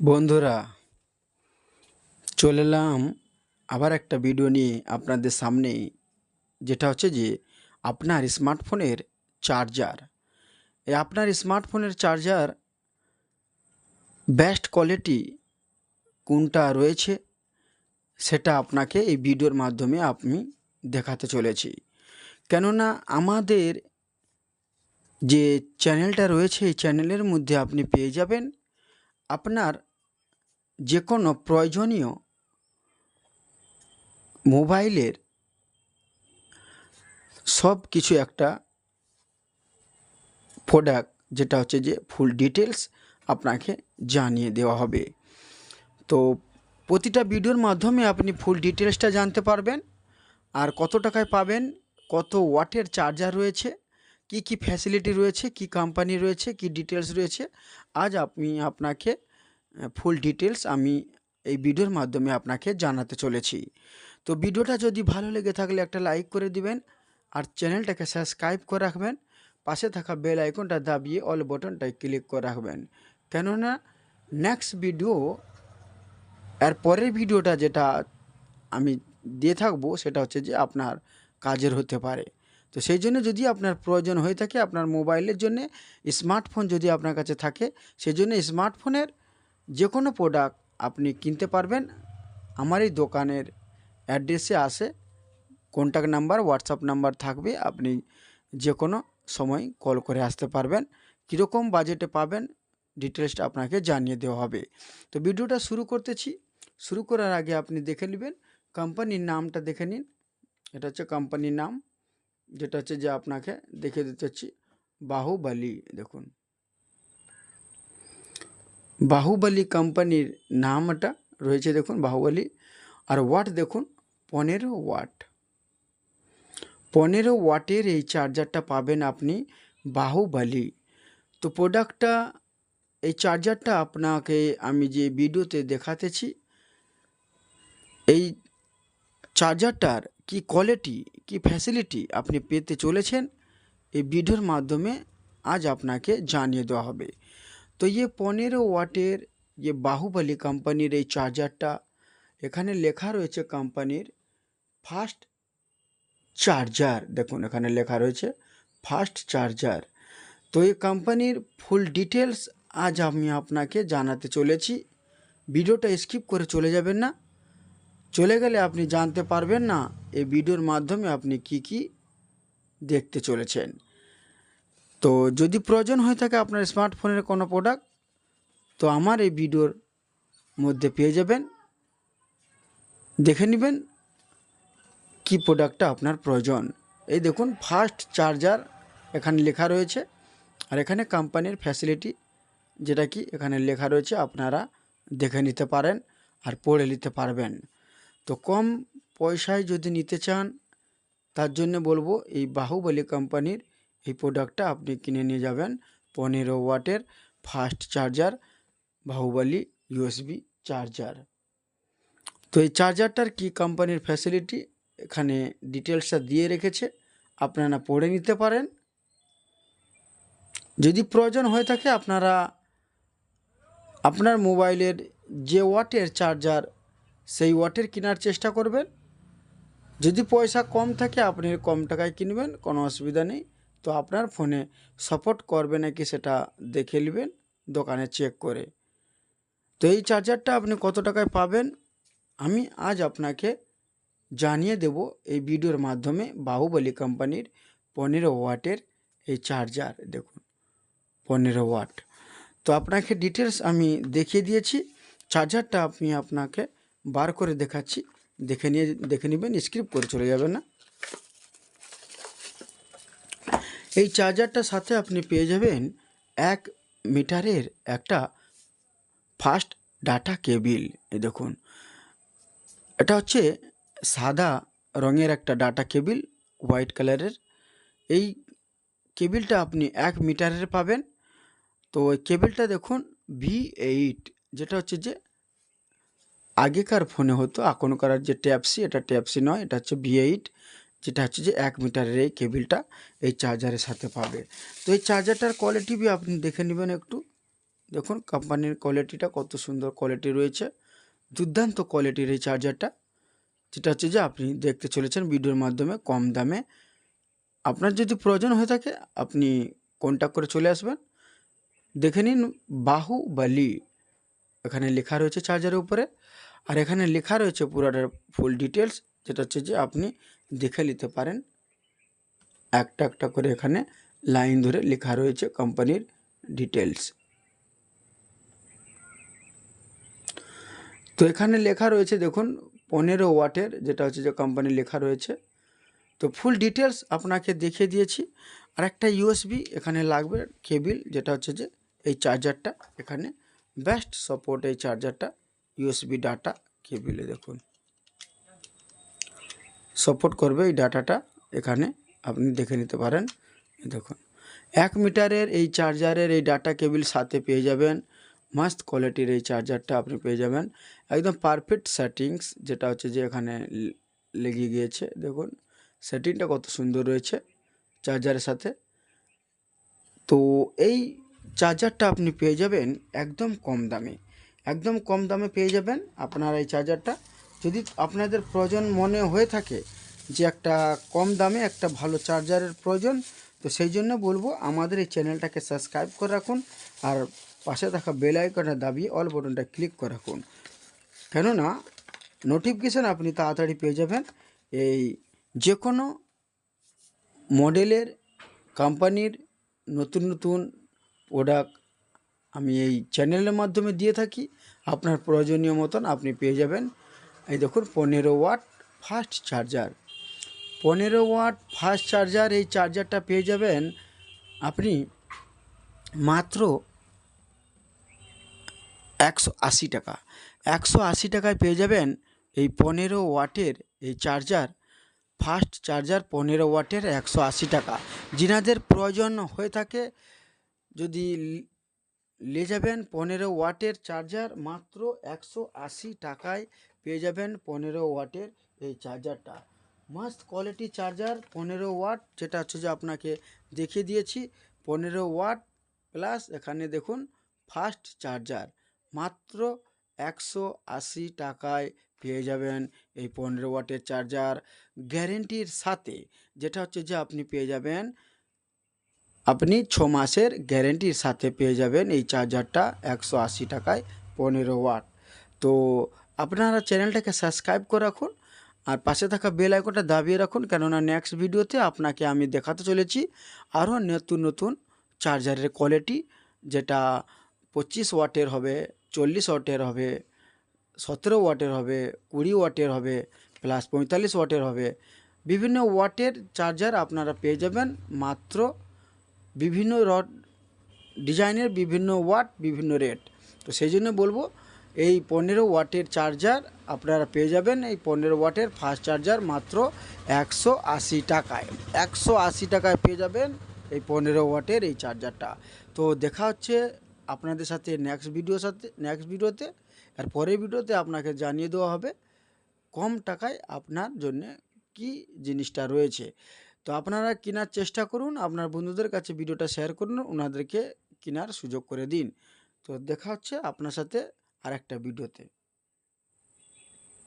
বন্ধুরা, চলে এলাম আবার একটা ভিডিও নিয়ে আপনাদের সামনে, যেটা হচ্ছে যে আপনার স্মার্টফোনের চার্জার এই আপনার স্মার্টফোনের চার্জার বেস্ট কোয়ালিটি কোনটা রয়েছে, সেটা আপনাকে এই ভিডিওর মাধ্যমে আমি দেখাতে চলেছি। কেননা আমাদের যে চ্যানেলটা রয়েছে, এই চ্যানেলের মধ্যে আপনি পেয়ে যাবেন আপনার যে কোনো প্রয়োজনীয় মোবাইলের সব কিছু একটা প্রোডাক্ট, যেটা হচ্ছে যে ফুল ডিটেলস আপনাকে জানিয়ে দেওয়া হবে। তো প্রতিটা ভিডিওর মাধ্যমে আপনি ফুল ডিটেলসটা জানতে পারবেন, আর কত টাকায় পাবেন, কত ওয়াটের চার্জার রয়েছে কি কি ফ্যাসিলিটি রয়েছে, কি কোম্পানি রয়েছে, কি ডিটেলস রয়েছে, আজ আমি আপনাকে ফুল ডিটেলস আমি এই ভিডিওর মাধ্যমে আপনাকে জানাতে চলেছি। তো ভিডিওটা যদি ভালো লেগে থাকলে একটা লাইক করে দিবেন, আর চ্যানেলটাকে সাবস্ক্রাইব করে রাখবেন, পাশে থাকা বেল আইকনটা দাবিয়ে অল বটনটায় ক্লিক করে রাখবেন। কেননা নেক্সট ভিডিও এর পরের ভিডিওটা যেটা আমি দিয়ে থাকব, সেটা হচ্ছে যে আপনার কাজের হতে পারে। তো সেই জন্য যদি আপনার প্রয়োজন হয়ে থাকে আপনার মোবাইলের জন্য, স্মার্টফোন যদি আপনার কাছে থাকে, সেই জন্য স্মার্টফোনের যে কোনো প্রোডাক্ট আপনি কিনতে পারবেন। আমার এই দোকানের অ্যাড্রেসে আসে কন্ট্যাক্ট নাম্বার হোয়াটসঅ্যাপ নাম্বার থাকবে, আপনি যে কোনো সময় কল করে আসতে পারবেন। কীরকম বাজেটে পাবেন ডিটেলসটা আপনাকে জানিয়ে দেওয়া হবে। তো ভিডিওটা শুরু করতেছি। শুরু করার আগে আপনি দেখে নেবেন কোম্পানির নামটা দেখে নিন। এটা হচ্ছে কোম্পানির নাম। যেটা হচ্ছে যে আপনাকে দেখে দিতে হচ্ছি, বাহুবলী। দেখুন। বাহুবলী কোম্পানির নামটা রয়েছে, দেখুন, বাহুবলী। আর ওয়াট, দেখুন, পনেরো ওয়াট। পনেরো ওয়াটের এই চার্জারটা পাবেন আপনি বাহুবলী। তো প্রোডাক্টটা, এই চার্জারটা আপনাকে আমি যে ভিডিওতে দেখাতেছি, এই চার্জারটার কি কোয়ালিটি কি ফ্যাসিলিটি আপনি পেতে চলেছেন? এই ভিডিওর মাধ্যমে আজ আপনাকে জানিয়ে দেওয়া হবে। তো ये পনেরো ওয়াটের যে বাহুবলী কোম্পানির এই চার্জারটা এখানে লেখা রয়েছে কোম্পানির ফাস্ট চার্জার দেখুন, এখানে লেখা রয়েছে ফাস্ট চার্জার তো এই কোম্পানির ফুল ডিটেলস আজ আমি আপনাকে জানাতে চলেছি। ভিডিওটা স্কিপ করে চলে যাবেন না। চলে গেলে আপনি জানতে পারবেন না এই ভিডিওর মাধ্যমে আপনি কি কি দেখতে চলেছেন। তো যদি প্রয়োজন হয়ে থাকে আপনার স্মার্টফোনের কোনো প্রোডাক্ট, তো আমার এই ভিডিওর মধ্যে পেয়ে যাবেন। দেখে নেবেন কি প্রোডাক্টটা আপনার প্রয়োজন। এই দেখুন ফাস্ট চার্জার এখানে লেখা রয়েছে। আর এখানে কোম্পানির ফ্যাসিলিটি, যেটা কি এখানে লেখা রয়েছে, আপনারা দেখে নিতে পারেন আর পড়ে নিতে পারবেন। তো কম পয়সায় যদি নিতে চান, তার জন্য বলব এই বাহুবলী কোম্পানির এই প্রোডাক্টটা আপনি কিনে নিয়ে যাবেন। পনেরো ওয়াটের fast charger Bahubali USB charger তো এই চার্জারটার কি কোম্পানির ফ্যাসিলিটি এখানে ডিটেলসটা দিয়ে রেখেছে। আপনারা পড়ে নিতে পারেন। যদি প্রয়োজন হয়ে থাকে আপনারা আপনার মোবাইলের যে ওয়াটের চার্জার সেই ওয়াটের কেনার চেষ্টা করবেন। যদি পয়সা কম থাকে, আপনি কম টাকায় কিনবেন, কোনো অসুবিধা নেই। তো আপনার ফোনে সাপোর্ট করবে নাকি সেটা দেখে নেবেন, দোকানে চেক করে। তো এই চার্জারটা আপনি কত টাকায় পাবেন, আমি আজ আপনাকে জানিয়ে দেব এই ভিডিওর মাধ্যমে বাহুবলি কোম্পানির পনেরো ওয়াটের এই চার্জার। দেখুন, পনেরো ওয়াট। তো আপনাকে ডিটেলস আমি দেখিয়ে দিয়েছি। চার্জারটা আপনি আপনাকে বার করে দেখাচ্ছি। দেখে নিয়ে, দেখে নেবেন স্ক্রিপ্ট করে চলে যাবেন না। এই চার্জারটার সাথে আপনি পেয়ে যাবেন এক মিটারের একটা ফাস্ট ডাটা কেবিল এই দেখুন, এটা হচ্ছে সাদা রঙের একটা ডাটা কেবিল হোয়াইট কালারের এই কেবিলটা আপনি এক মিটারের পাবেন। তো ওই কেবিলটা দেখুন ভি এইট যেটা হচ্ছে যে আগেকার ফোনে হতো, এখনকার যে ট্যাপসি এটা ট্যাপসি নয়, এটা হচ্ছে ভি এইট যেটা হচ্ছে যে এক মিটারের এই কেবিলটা এই চার্জারের সাথে পাবে। তো এই চার্জারটার কোয়ালিটি বি আপনি দেখে নেবেন একটু। দেখুন কোম্পানির কোয়ালিটিটা কত সুন্দর কোয়ালিটি রয়েছে। দুর্দান্ত কোয়ালিটির এই চার্জারটা যেটা হচ্ছে যে আপনি দেখতে চলেছেন ভিডিওর মাধ্যমে কম দামে। আপনার যদি প্রয়োজন হয়ে থাকে, আপনি কন্ট্যাক্ট করে চলে আসবেন। দেখে নিন বাহুবলি এখানে লেখা রয়েছে চার্জারের উপরে। আর এখানে লেখা রয়েছে পুরাটার ফুল ডিটেলস যেটা হচ্ছে যে আপনি দেখে নিতে পারেন। একটা একটা করে এখানে লাইন ধরে লেখা রয়েছে কোম্পানির ডিটেলস তো এখানে লেখা রয়েছে দেখুন, পনেরো ওয়াটের, যেটা হচ্ছে যে কোম্পানি লেখা রয়েছে। তো ফুল ডিটেলস আপনাকে দেখিয়ে দিয়েছি। আর একটা ইউএসবি এখানে লাগবে কেবিল যেটা হচ্ছে যে এই চার্জারটা এখানে বেস্ট সাপোর্ট এই চার্জারটা ইউএসবি ডাটা কেবিলে দেখুন। সাপোর্ট করবে এই ডাটাটা এখানে আপনি দেখে নিতে পারেন। দেখুন, এক মিটারের এই চার্জারের এই ডাটা কেবিল সাথে পেয়ে যাবেন। মাস্ট কোয়ালিটির এই চার্জারটা আপনি পেয়ে যাবেন। একদম পারফেক্ট সেটিংস যেটা হচ্ছে যে এখানে লেগে গিয়েছে, দেখুন। সেটিংটা কত সুন্দর রয়েছে চার্জারের সাথে। তো এই চার্জারটা আপনি পেয়ে যাবেন একদম কম দামে। একদম কম দামে পেয়ে যাবেন আপনার এই চার্জারটা। যদি আপনাদের প্রয়োজন মনে হয়ে থাকে যে একটা কম দামে একটা ভালো চার্জারের প্রয়োজন, তো সেই জন্য বলব আমাদের এই চ্যানেলটাকে সাবস্ক্রাইব করে রাখুন আর পাশে থাকা বেল আইকনটা দাবিয়ে অল বটনটা ক্লিক করে রাখুন। কেননা নোটিফিকেশান আপনি তাড়াতাড়ি পেয়ে যাবেন। এই যে কোনো মডেলের কোম্পানির নতুন নতুন প্রোডাক্ট আমি এই চ্যানেলের মাধ্যমে দিয়ে থাকি। আপনার প্রয়োজনীয় মতন আপনি পেয়ে যাবেন। এই দেখুন, পনেরো ওয়াট ফাস্ট চার্জার। পনেরো ওয়াট ফাস্ট চার্জার, এই চার্জারটা পেয়ে যাবেন আপনি মাত্র একশো আশি টাকা। একশো আশি টাকায় পেয়ে যাবেন এই পনেরো ওয়াটের এই চার্জার। ফাস্ট চার্জার পনেরো ওয়াটের একশো আশি টাকা। যিনাদের প্রয়োজন হয়ে থাকে যদি ল- যাবেন পনেরো ওয়াটের চার্জার, মাত্র একশো আশি টাকায় পেয়ে যাবেন পনেরো ওয়াটের এই চার্জারটা। মাস্ট কোয়ালিটি চার্জার পনেরো ওয়াট, যেটা হচ্ছে যে আপনাকে দেখিয়ে দিয়েছি। পনেরো ওয়াট প্লাস এখানে দেখুন ফাস্ট চার্জার, মাত্র একশো আশি টাকায় পেয়ে যাবেন এই পনেরো ওয়াটের চার্জার। গ্যারেন্টির সাথে যেটা হচ্ছে যে আপনি পেয়ে যাবেন আপনি ছ মাসের গ্যারেন্টির সাথে পেয়ে যাবেন এই চার্জারটা একশো আশি টাকায় পনেরো ওয়াট। তো আপনারা চ্যানেলটাকে সাবস্ক্রাইব করে রাখুন আর পাশে থাকা বেল আইকনটা দাবিয়ে রাখুন কেননা নেক্সট ভিডিওতে আপনাকে আমি দেখাতে চলেছি আরও নতুন নতুন চার্জারের কোয়ালিটি যেটা পঁচিশ ওয়াটের হবে, চল্লিশ ওয়াটের হবে, সতেরো ওয়াটের হবে, কুড়ি ওয়াটের হবে প্লাস পঁয়তাল্লিশ ওয়াটের হবে। বিভিন্ন ওয়াটের চার্জার আপনারা পেয়ে যাবেন মাত্র বিভিন্ন রড ডিজাইনের বিভিন্ন ওয়াট, বিভিন্ন রেট। তো সেই জন্য বলব, এই পনেরো ওয়াটের চার্জার আপনারা পেয়ে যাবেন। এই পনেরো ওয়াটের ফাস্ট চার্জার মাত্র একশো আশি টাকায়। একশো আশি টাকায় পেয়ে যাবেন এই পনেরো ওয়াটের এই চার্জারটা। তো দেখা হচ্ছে আপনাদের সাথে নেক্সট ভিডিওর সাথে নেক্সট ভিডিওতে আর পরের ভিডিওতে আপনাকে জানিয়ে দেওয়া হবে কম টাকায় আপনার জন্য কি জিনিসটা রয়েছে। তো আপনারা কেনার চেষ্টা করুন, আপনার বন্ধুদের কাছে ভিডিওটা শেয়ার করুন, ওনাদেরকে কেনার সুযোগ করে দিন। তো দেখা হচ্ছে আপনার সাথে আর একটা ভিডিওতে।